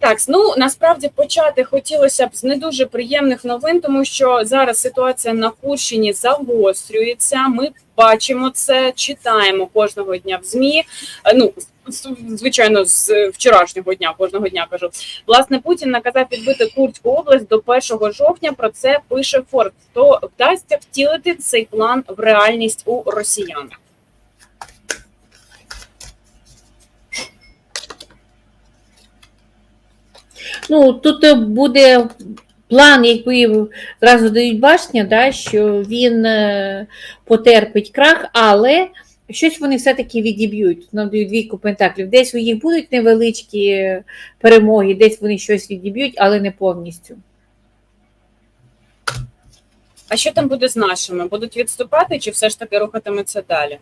Так, ну насправді почати хотілося б з не дуже приємних новин, тому що зараз ситуація на Курщині загострюється. Ми бачимо це, читаємо кожного дня в змі. Е, Ну звичайно, з вчорашнього дня, кожного дня кажу. Власне, Путін наказав відбити Курську область до 1 жовтня. Про це пише Форд. То вдасться втілити цей план в реальність у росіян. Ну, тут е, буде план, який зразу дають бачення, да, що він е, потерпить крах, але щось вони все-таки відіб'ють. Нам дають двійку пентаклів. Десь у їх будуть невеличкі перемоги, десь вони щось відіб'ють, але не повністю. А що там буде з нашими? Будуть відступати чи все ж таки рухатиметься далі?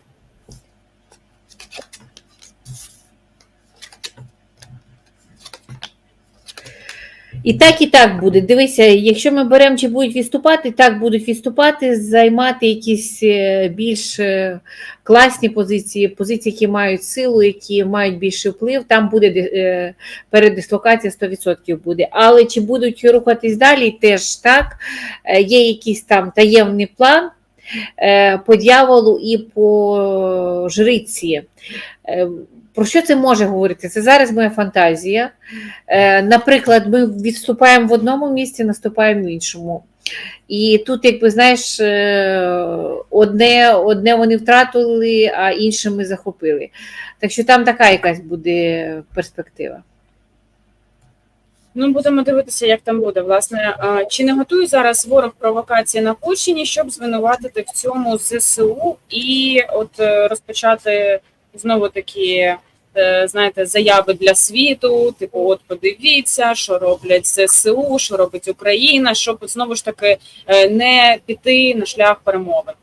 І так, і так буде. Дивися, якщо ми беремо, чи будуть відступати, так будуть відступати, займати якісь е, більш е, класні позиції, позиції, які мають силу, які мають більший вплив, там буде е, передислокація 100% буде. Але чи будуть рухатись далі, теж так. Є якийсь там таємний план по дьяволу і по жриці. Про що це може говорити? Це зараз моя фантазія. Е, Наприклад, ми відступаємо в одному місці, наступаємо в іншому. І тут, якби знаєш, е, одне, одне вони втратили, а інше ми захопили. Так що там така якась буде перспектива. Ну, будемо дивитися, як там буде. Власне, чи не готує зараз ворог провокації на Курщині, щоб звинуватити в цьому ЗСУ і от е, розпочати знову такі, знаєте, заяви для світу, типу, от подивіться, що роблять ЗСУ, що робить Україна, щоб знову ж таки е, не піти на шлях перемови.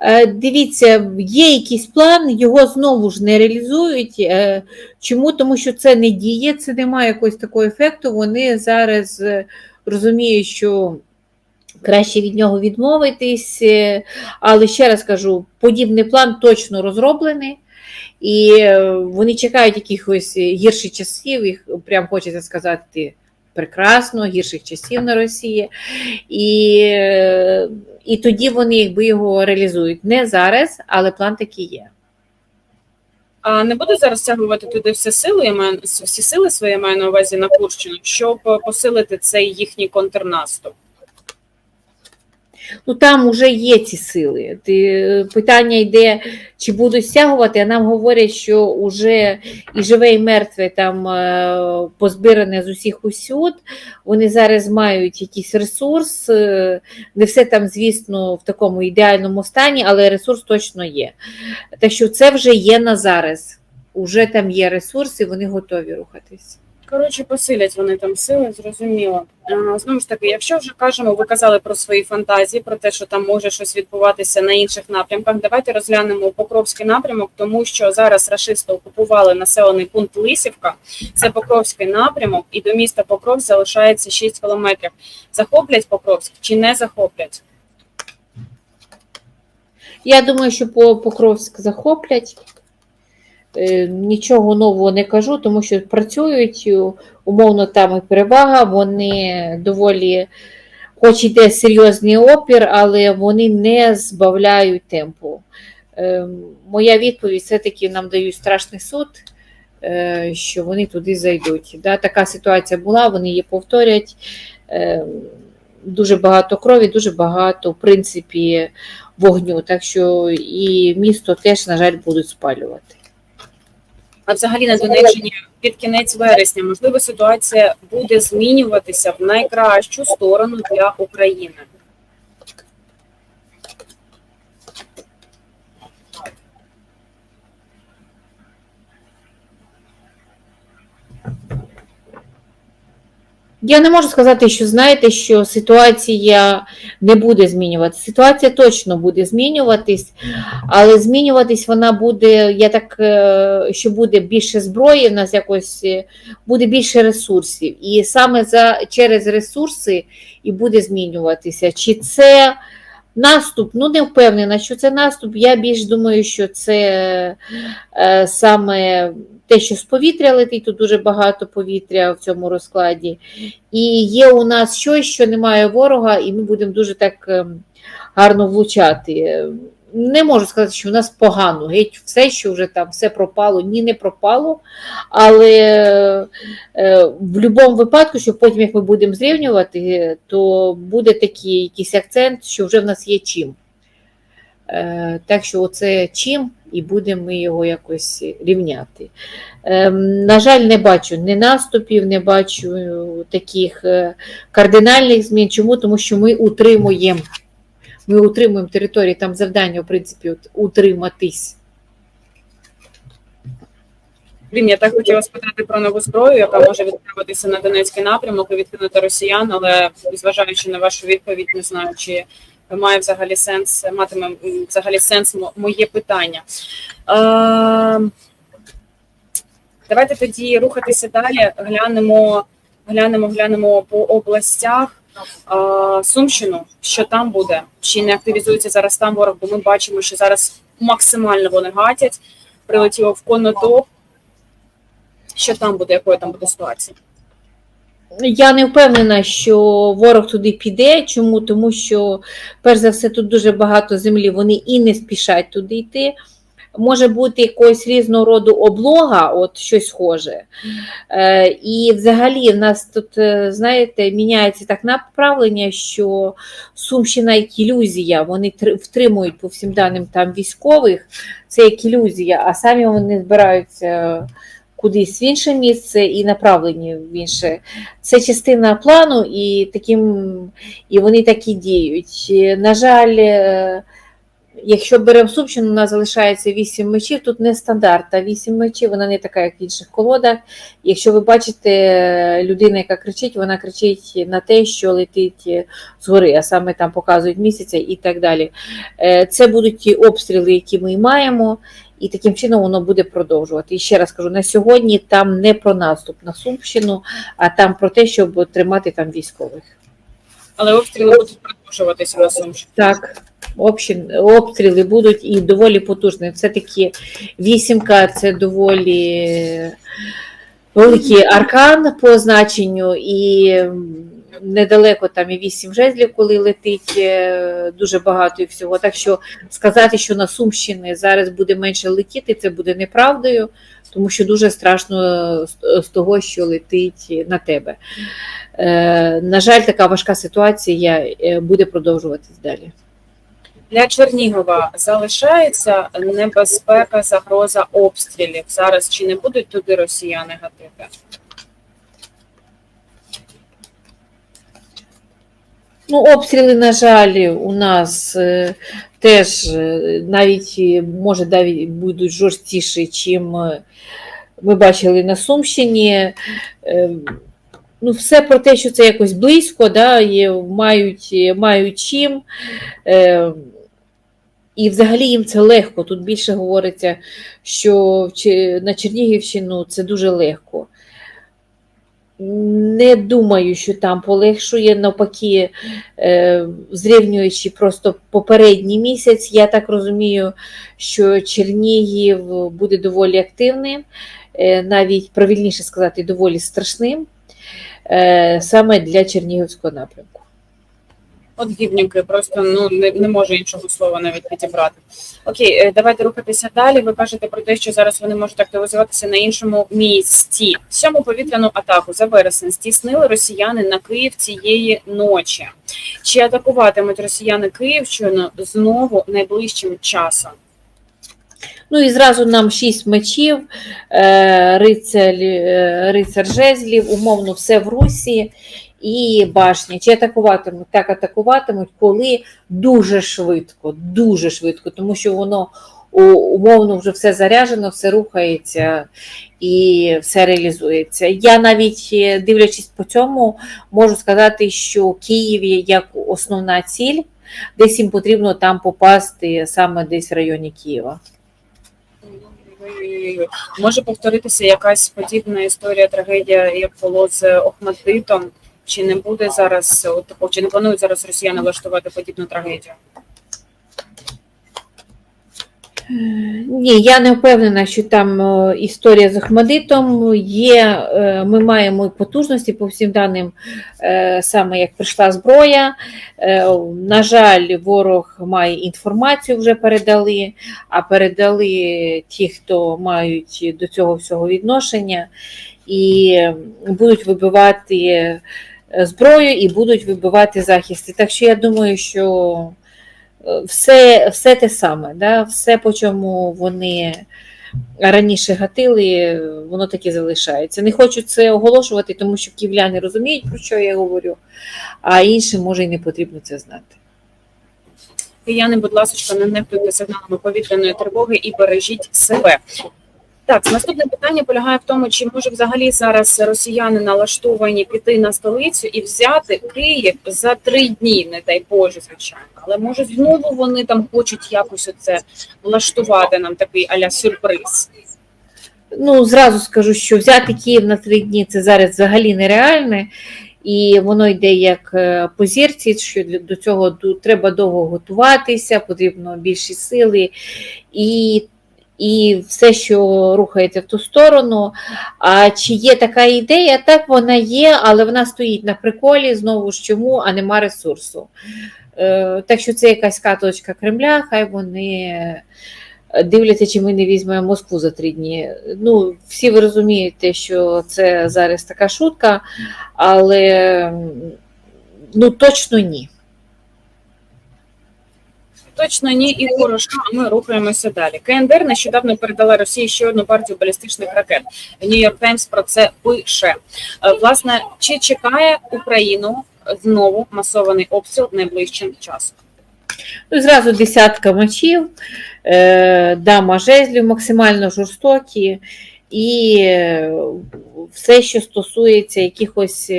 Е, Дивіться, є якийсь план, його знову ж не реалізують. Е, Чому? Тому що це не діє, це не має якогось такого ефекту. Вони зараз е, розуміють, що краще від нього відмовитись. Е, Але ще раз кажу, подібний план точно розроблений. І е, вони чекають якихось гірших часів, їх прям хочеться сказати прекрасно, гірших часів на Росії. І, е, і тоді вони якби його реалізують. Не зараз, але план такий є. А не буде зараз стягувати туди всі сили, я маю всі сили свої маю на увазі на Курщину, щоб е, посилити цей їхній контрнаступ. Ну там вже є ці сили. Ти, питання йде, чи будуть стягувати, а нам говорять, що вже і живе, і мертве там е, позбиране з усіх усюд. Вони зараз мають якийсь ресурс. е, Не все там, звісно, в такому ідеальному стані, але ресурс точно є. Так що це вже є на зараз. Уже там є ресурси, вони готові рухатись. Коротше, посилять вони там сили, зрозуміло. Знову ж таки, якщо вже кажемо, ви казали про свої фантазії, про те, що там може щось відбуватися на інших напрямках. Давайте розглянемо Покровський напрямок, тому що зараз рашисти окупували населений пункт Лисівка. Це Покровський напрямок, і до міста Покров залишається 6 кілометрів. Захоплять Покровськ чи не захоплять? Я думаю, що по Покровськ захоплять. Е, Нічого нового не кажу, тому що працюють е, умовно там і перевага, вони доволі, хоч іде серйозний опір, але вони не збавляють темпу. Е, Моя відповідь все-таки нам дають страшний суд, що вони туди зайдуть. Така ситуація була, вони її повторять. Дуже багато крові, дуже багато, в принципі, вогню. Так що і місто теж, на жаль, будуть спалювати. А взагалі на Донеччині під кінець вересня можливо ситуація буде змінюватися в найкращу сторону для України. Я не можу сказати, що знаєте, що ситуація не буде змінюватися. Ситуація точно буде змінюватись, але змінюватись вона буде, я так, е, що буде більше зброї, в нас якось е, буде більше ресурсів. І саме за, через ресурси і буде змінюватися. Чи це наступ? Ну, не впевнена, що це наступ. Я більш думаю, що це е, саме те, що з повітря летить, тут дуже багато повітря в цьому розкладі. І є у нас щось, що немає ворога, і ми будемо дуже так ем, гарно влучати. Не можу сказати, що у нас погано, геть все, що вже там все пропало, ні, не пропало. Але е, в будь-якому випадку, що потім, як ми будемо зрівнювати, то буде такий якийсь акцент, що вже в нас є чим. Е, так що оце чим, і будемо ми його якось рівняти. Е, на жаль, не бачу ні наступів, не бачу таких е, кардинальних змін. Чому? Тому що ми утримуємо. Ми утримуємо території, там завдання, в принципі, утриматись. Блін, я так хотіла спитати про нову зброю, яка може відправитися на Донецький напрямок і відкинути росіян, але зважаючи на вашу відповідь, не знаю, чи має взагалі сенс, матиме взагалі сенс моє питання. Е, давайте тоді рухатися далі. Глянемо, глянемо, глянемо по областях. Е, Сумщину, що там буде, чи не активізується зараз там ворог, бо ми бачимо, що зараз максимально вони гатять. Прилетіло в Конотоп. Що там буде, якою там буде ситуація? Я не впевнена, що ворог туди піде. Чому? Тому що, перш за все, тут дуже багато землі, вони і не спішать туди йти. Може бути якогось різного роду облога, от щось схоже. Е, і взагалі в нас тут, е, знаєте, міняється так направлення, що Сумщина як ілюзія, вони втримують по всім даним там військових, це як ілюзія, а самі вони збираються кудись в інше місце і направлені в інше. Це частина плану, і таким і вони так і діють. На жаль, е, якщо беремо Сумщину, у нас залишається 8 мечів. Тут не стандарт, а 8 мечів, вона не така, як в інших колодах. Якщо ви бачите людина, яка кричить, вона кричить на те, що летить е, згори, а саме там показують місяця і так далі. Е, Це будуть ті обстріли, які ми маємо. І таким чином воно буде продовжувати. І ще раз кажу, на сьогодні там не про наступ на Сумщину, а там про те, щоб тримати там військових. Але обстріли будуть продовжуватися на Сумщині. Так, обстріли будуть і доволі потужні. Все-таки вісімка це доволі великий аркан по значенню, і недалеко там і вісім жезлів, коли летить е, дуже багато і всього. Так що сказати, що на Сумщині зараз буде менше летіти, це буде неправдою, тому що дуже страшно з- з того, що летить на тебе. Е, На жаль, така важка ситуація е, буде продовжуватись далі. Для Чернігова залишається небезпека, загроза обстрілів. Зараз чи не будуть туди росіяни гатити? Ну, обстріли, на жаль, у нас е, теж е, навіть е, може навіть будуть жорсткіші, чим ми бачили на Сумщині. Ну, все про те, що це якось близько, да, є, мають, мають чим. Е, і взагалі їм це легко. Тут більше говориться, що на Чернігівщину це дуже легко. Не думаю, що там полегшує, навпаки, е, зрівнюючи просто попередній місяць, я так розумію, що Чернігів буде доволі активним, е, навіть правильніше сказати, доволі страшним, е, саме для Чернігівського напрямку. От гівнюки, просто ну не, не можу іншого слова навіть підібрати. Окей, е, давайте рухатися далі. Ви кажете про те, що зараз вони можуть активізуватися на іншому місці. Сьому повітряну атаку за вересень здійснили росіяни на Київ цієї ночі. Чи атакуватимуть росіяни Київщину знову найближчим часом? Ну і зразу нам шість мечів, е, рицар, е, рицар жезлів, умовно все в русі і башні. Чи атакуватимуть? Так атакуватимуть, коли дуже швидко, дуже швидко, тому що воно умовно вже все заряджено, все рухається і все реалізується. Я навіть е, дивлячись по цьому, можу сказати, що Київ як основна ціль, десь їм потрібно там попасти саме десь в районі Києва. Може повторитися якась подібна історія, трагедія, як було з Охмаддитом? Чи не буде зараз от такого, чи не планують зараз росіяни влаштувати подібну трагедію? Ні, я не впевнена, що там е, історія з Охмадитом є. е, Ми маємо потужності по всім даним, е, саме як прийшла зброя. Е, На жаль, ворог має інформацію, вже передали, а передали ті, хто мають до цього всього відношення, і будуть вибивати е, зброю і будуть вибивати захисти. Так що я думаю, що е, все, все те саме, да? все, по чому вони раніше гатили, воно таки залишається. Не хочу це оголошувати, тому що київляни розуміють, про що я говорю, а іншим може і не потрібно це знати. Кияни, будь ласка, не нехтуйте сигналами повітряної тривоги і бережіть себе. Так, наступне питання полягає в тому, чи може взагалі зараз росіяни налаштовані піти на столицю і взяти Київ за три дні, не дай Боже, звичайно. Але може знову вони там хочуть якось оце влаштувати нам такий аля сюрприз. Ну, зразу скажу, що взяти Київ на три дні це зараз взагалі нереальне, і воно йде як е, по зірці, що до цього треба довго готуватися, потрібно більші сили і, і все, що рухається в ту сторону. А чи є така ідея? Так, вона є, але вона стоїть на приколі знову ж чому, а нема ресурсу. Е, Так що це якась каточка Кремля, хай вони дивляться, чи ми не візьмемо Москву за три дні. Ну, всі ви розумієте, що це зараз така шутка, але ну, точно ні. Точно ні, і хорошо, ми рухаємося далі. КНДР нещодавно передала Росії ще одну партію балістичних ракет. Нью-Йорк Таймс про це пише. Е, Власне, чи чекає Україну знову масований обстріл найближчим часом? Ну, зразу десятка мечів, е, дама жезлів максимально жорстокі, і е, все, що стосується якихось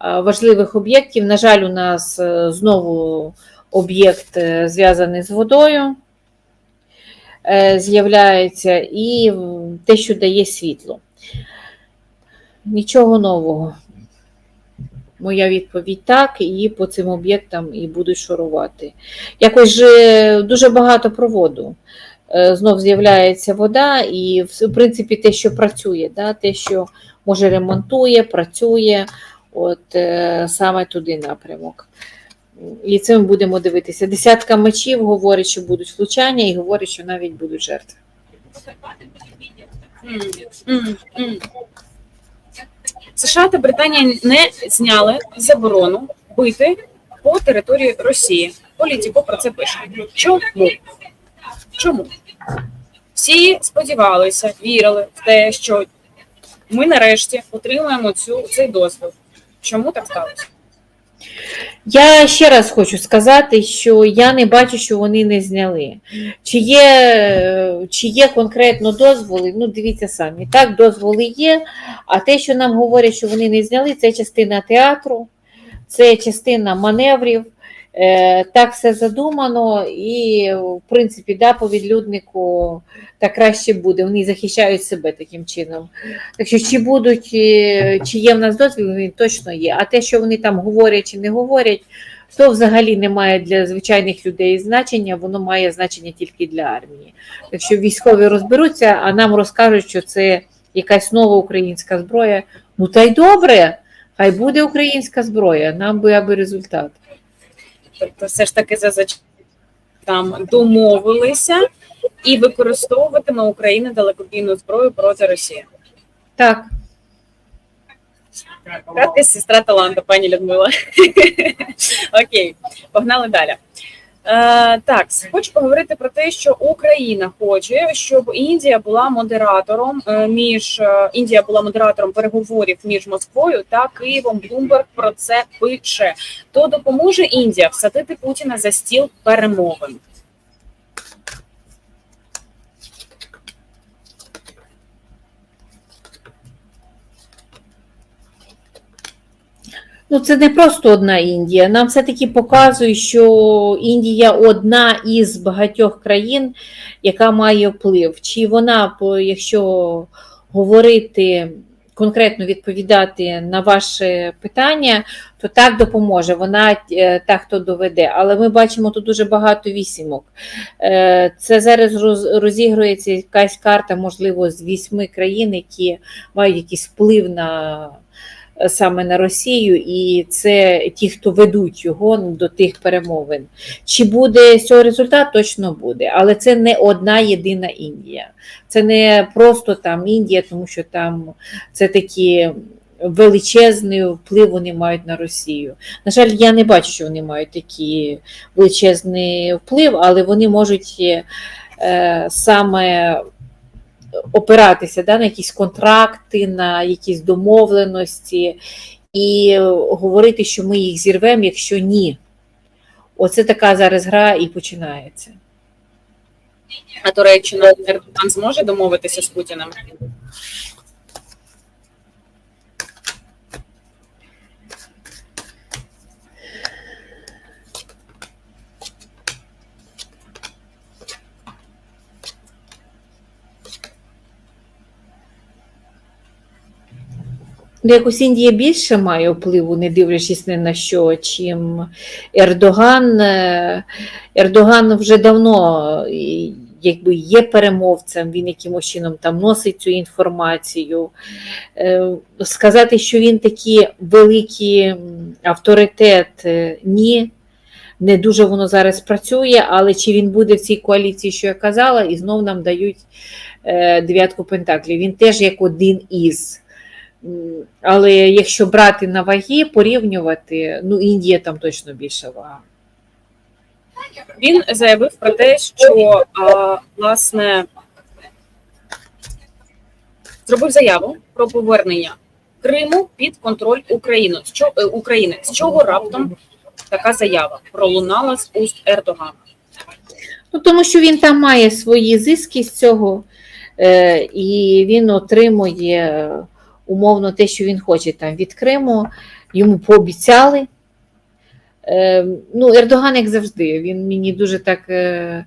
важливих об'єктів. На жаль, у нас знову об'єкт е, зв'язаний з водою. е, З'являється і те, що дає світло. Нічого нового. Моя відповідь так, і по цим об'єктам і будуть шурувати. Якось же дуже багато проводу. Е, Знов з'являється вода, і в принципі те, що працює, да, те, що може ремонтує, працює, от саме туди напрямок. І це ми будемо дивитися. Десятка мечів говорить, що будуть влучання, і говорить, що навіть будуть жертви. США та Британія не зняли заборону бити по території Росії. Політіко про це пише. Чому? Чому? Всі сподівалися, вірили в те, що ми нарешті отримаємо цю цей дозвіл. Чому так сталося? Я ще раз хочу сказати, що я не бачу, що вони не зняли. Чи є, чи є конкретно дозволи? Ну, дивіться самі. Так, дозволи є, а те, що нам говорять, що вони не зняли, це частина театру, це частина маневрів. Е, Так все задумано, і, в принципі, да, по відлюднику так краще буде. Вони захищають себе таким чином. Так що, чи будуть, е, чи є в нас дозвіл, він точно є. А те, що вони там говорять чи не говорять, то взагалі не має для звичайних людей значення, воно має значення тільки для армії. Якщо військові розберуться, а нам розкажуть, що це якась нова українська зброя, ну та й добре, хай буде українська зброя, нам би аби результат. Тобто, все ж таки зазвичай там домовилися і використовуватиме Україна далекобійну зброю проти Росії. Так, Кратка сестра таланта, пані Людмила. Окей, погнали далі. Е, так, хочу поговорити про те, що Україна хоче, щоб Індія була модератором е, між е, Індія була модератором переговорів між Москвою та Києвом. Блумберг про це пише. То допоможе Індія всадити Путіна за стіл перемовин. Ну, це не просто одна Індія. Нам все-таки показує, що Індія одна із багатьох країн, яка має вплив. Чи вона, якщо говорити конкретно відповідати на ваше питання, то так допоможе. Вона е, так то доведе. Але ми бачимо тут дуже багато вісімок. Е, Це зараз розігрується якась карта, можливо, з вісьми країн, які мають якийсь вплив на саме на Росію, і це ті, хто ведуть його до тих перемовин. Чи буде цього результат? Точно буде, але це не одна єдина Індія. Це не просто там Індія, тому що там це такі величезний вплив вони мають на Росію. На жаль, я не бачу, що вони мають такий величезний вплив, але вони можуть е, саме опиратися да, на якісь контракти, на якісь домовленості і говорити, що ми їх зірвемо, якщо ні. Оце така зараз гра і починається. А Туреччина Ердоган зможе домовитися з Путіним? Якось Індія більше має впливу, не дивлячись ні на що, чим Ердоган. Е, Ердоган вже давно якби є перемовцем, він якимось чином там носить цю інформацію. Е, Сказати, що він такий великий авторитет, е, ні. Не дуже воно зараз працює, але чи він буде в цій коаліції, що я казала, і знов нам дають дев'ятку пентаклів. Він теж як один із. Але якщо брати на ваги, порівнювати, ну Індія там точно більша вага. Він заявив про те, що а, власне зробив заяву про повернення Криму під контроль України. З чого, України. З чого раптом така заява пролунала з уст Ердогана? Ну, тому що він там має свої зиски з цього, е, і він отримує е, умовно те, що він хоче там від Криму. Йому пообіцяли. Е, ну, Ердоган, як завжди, він мені дуже так е,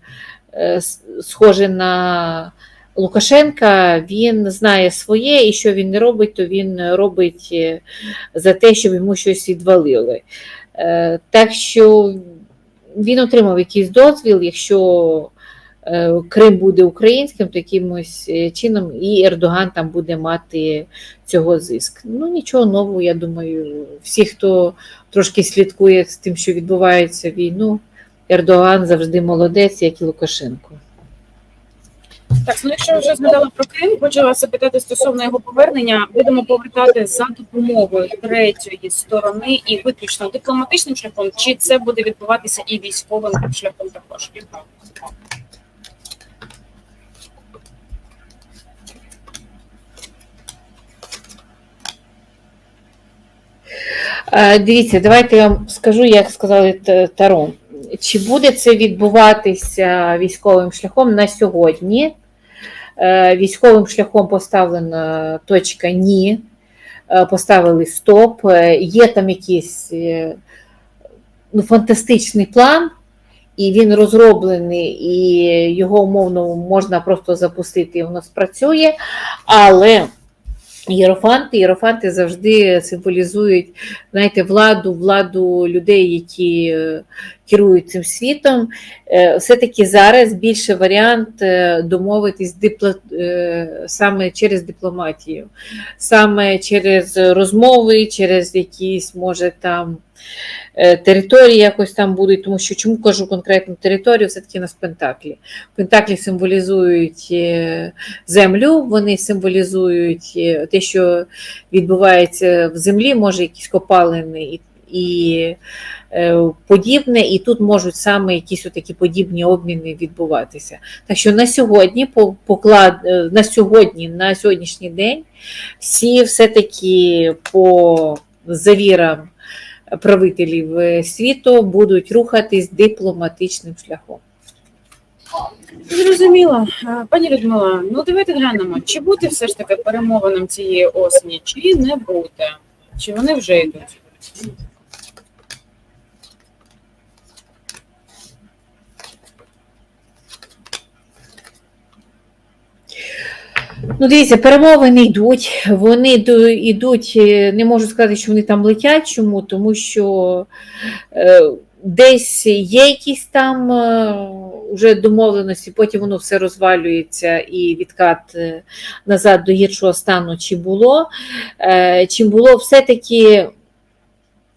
е, схожий на Лукашенка. Він знає своє, і що він не робить, то він робить за те, щоб йому щось відвалили. Так що він отримав якийсь дозвіл, якщо Крим буде українським, то якимось е, чином і Ердоган там буде мати цього зиск. Ну нічого нового, я думаю, всі, хто трошки слідкує з тим, що відбувається війну, Ердоган завжди молодець, як і Лукашенко. Так, ну якщо вже згадала про Крим, хочу вас запитати стосовно його повернення. Будемо повертати за допомогою третьої сторони і виключно дипломатичним шляхом, чи це буде відбуватися і військовим шляхом також? Дивіться, давайте я вам скажу, як сказали Таро. Чи буде це відбуватися військовим шляхом на сьогодні? Е, Військовим шляхом поставлена точка ні. Е, Поставили стоп. Е, Є там якийсь е, ну, фантастичний план, і він розроблений, і його умовно можна просто запустити, і воно спрацює. Але Єрофанти, єрофанти завжди символізують знаєте, владу, владу людей, які керують цим світом. Е, Все-таки зараз більше варіант е, домовитись дипла... е, саме через дипломатію, саме через розмови, через якісь, може, там території якось там будуть, тому що чому кажу конкретну територію, все-таки на Пентаклі. Пентаклі символізують землю, вони символізують те, що відбувається в землі, може якісь копалини і, і е, подібне, і тут можуть саме якісь такі подібні обміни відбуватися. Так що на сьогодні, по, поклад, е, на сьогодні, на сьогоднішній день, всі все-таки по завірам правителів е, світу будуть рухатись дипломатичним шляхом. Зрозуміло. Пані Людмила, ну давайте глянемо, чи буде все ж таки перемовинам цієї осені, чи не буде, чи вони вже йдуть. Ну, дивіться, перемовини йдуть. Вони до йдуть, е, не можу сказати, що вони там летять. Чому? Тому що е, десь є якісь там е, вже домовленості, потім воно все розвалюється і відкат е, назад до гіршого стану, чи було. Е, чим було все-таки.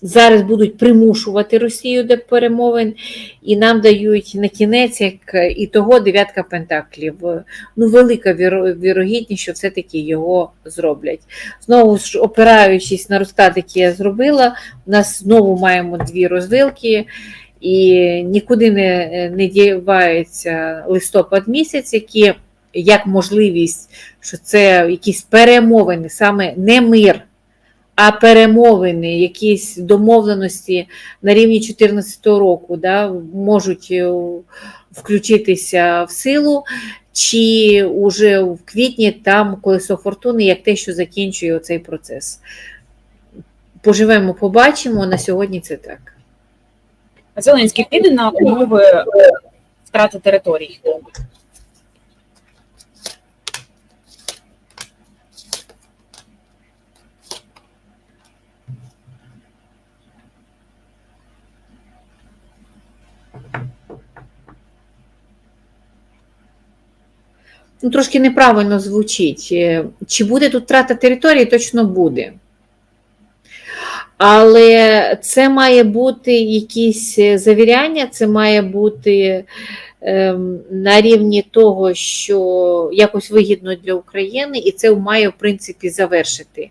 Зараз будуть примушувати Росію до перемовин, і нам дають на кінець, як і того дев'ятка пентаклів. Ну, велика вірогідність, що все-таки його зроблять. Знову ж опираючись на розклад, який я зробила, у нас знову маємо дві розвилки, і нікуди не, не дівається листопад місяць, які як можливість, що це якісь перемовини, саме не мир а перемовини, якісь домовленості на рівні 2014 року да, можуть е, включитися в силу, чи уже в квітні там колесо фортуни, як те, що закінчує цей процес. Поживемо, побачимо. На сьогодні це так. Зеленський піде на умови втрати територій. Ну, трошки неправильно звучить. Е, Чи буде тут трата території, точно буде. Але це має бути якісь е, завіряння, це має бути ем, на рівні того, що якось вигідно для України, і це має, в принципі, завершити.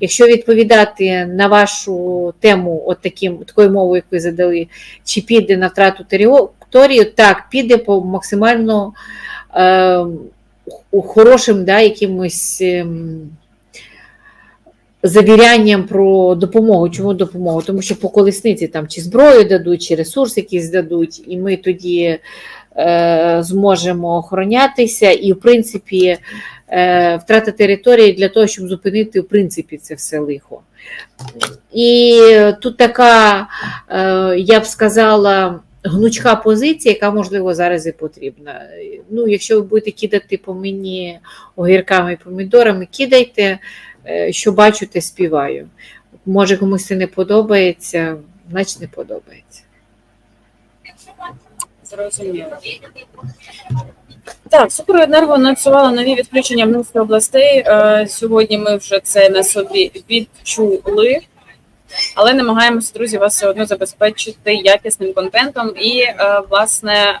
Якщо відповідати на вашу тему, от таким, такою мовою, як ви задали, чи піде на втрату території, так, піде по максимально ем, хорошим да, якимось. ем, завірянням про допомогу. Чому допомогу? Тому що по колесниці там чи зброю дадуть, чи ресурс якийсь дадуть, і ми тоді е, зможемо охоронятися. І, в принципі, е, втрата території для того, щоб зупинити, в принципі, це все лихо. І тут така, е, я б сказала, гнучка позиція, яка, можливо, зараз і потрібна. Ну, якщо ви будете кидати по мені огірками і помідорами, кидайте. Е, що бачу, те співаю. Може комусь це не подобається, значить не подобається. Зрозуміло. Так, Суперенерго анонсувала нові відключення в областей. Е, Сьогодні ми вже це на собі відчули, але намагаємося, друзі, вас все одно забезпечити якісним контентом і, е, власне,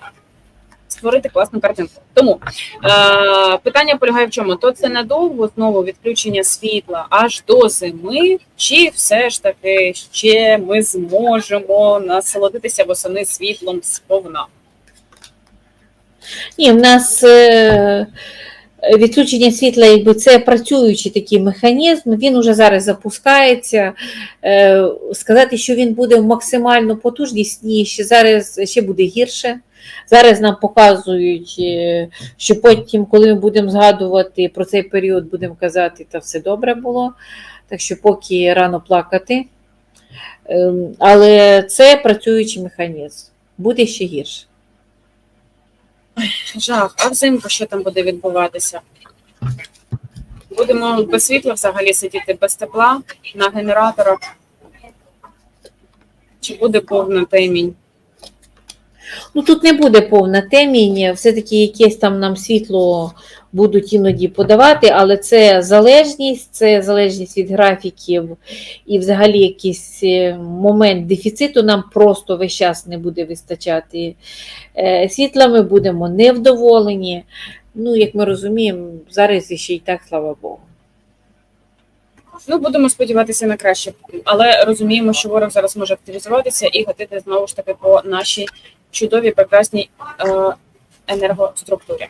створити класну картинку. Тому е, питання полягає в чому? То це надовго знову відключення світла аж до зими, чи все ж таки ще ми зможемо насолодитися восени світлом сповна? Ні, в нас е, відключення світла, якби це працюючий такий механізм, він уже зараз запускається. Е, Сказати, що він буде максимально потужність, ні, ще зараз ще буде гірше. Зараз нам показують, е, що потім, коли ми будемо згадувати про цей період, будемо казати, та все добре було. Так що поки рано плакати. Ем, Але це працюючий механізм. Буде ще гірше. Жах, а взимку що там буде відбуватися? Будемо без світла взагалі сидіти без тепла на генераторах. Чи буде повна темінь? Ну тут не буде повна темінь, все-таки якесь там нам світло будуть іноді подавати, але це залежність, це залежність від графіків і взагалі якийсь е, момент дефіциту нам просто весь час не буде вистачати е, світла, ми будемо невдоволені. Ну, як ми розуміємо, зараз ще й так, слава Богу. Ну, будемо сподіватися на краще, але розуміємо, що ворог зараз може активізуватися і гатити знову ж таки по нашій чудовій прекрасній е, енергоструктурі.